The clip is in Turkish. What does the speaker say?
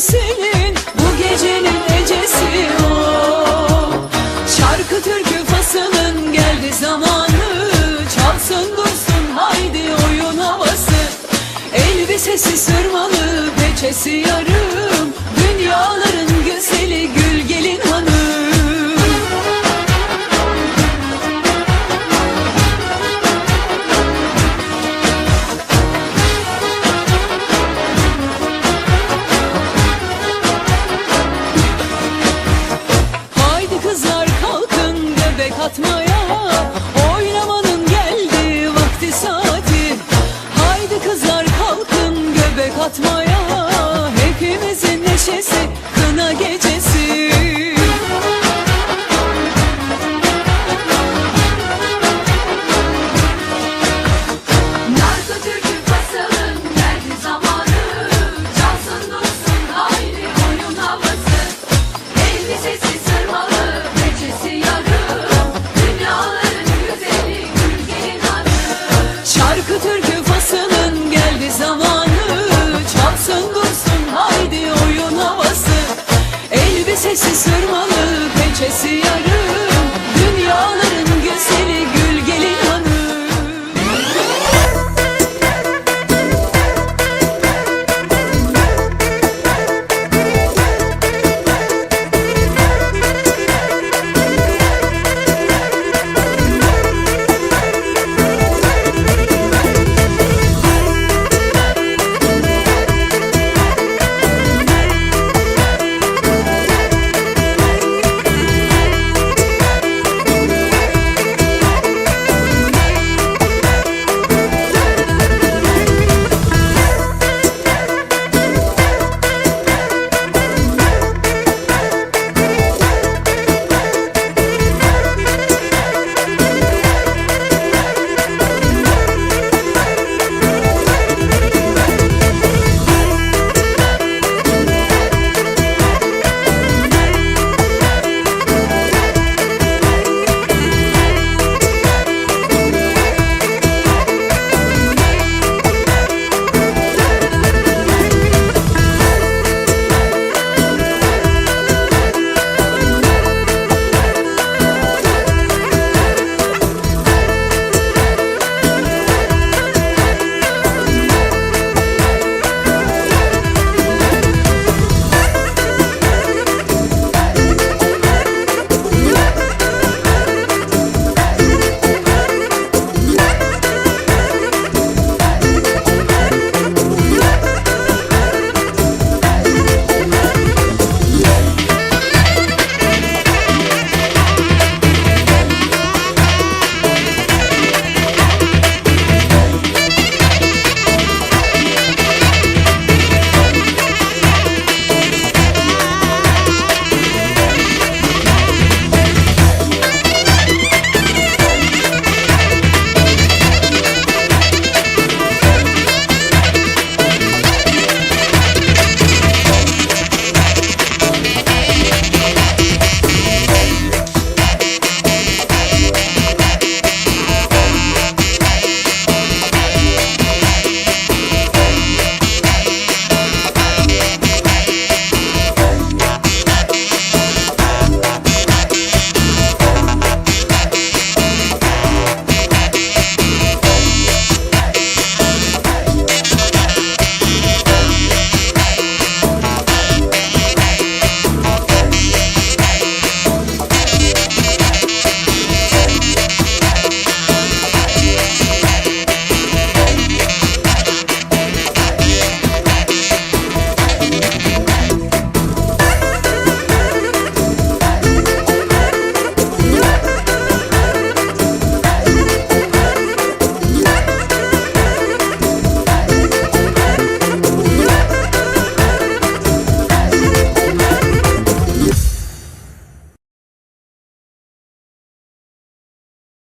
silin Bu gecenin ecesi o. Şarkı türkü fasının geldi zamanı Çalsın dursun haydi oyun havası. Elbisesi sırmalı peçesi yarım Dünyaların güzeli gül gelin hanım Şarkı türkü fasının haydi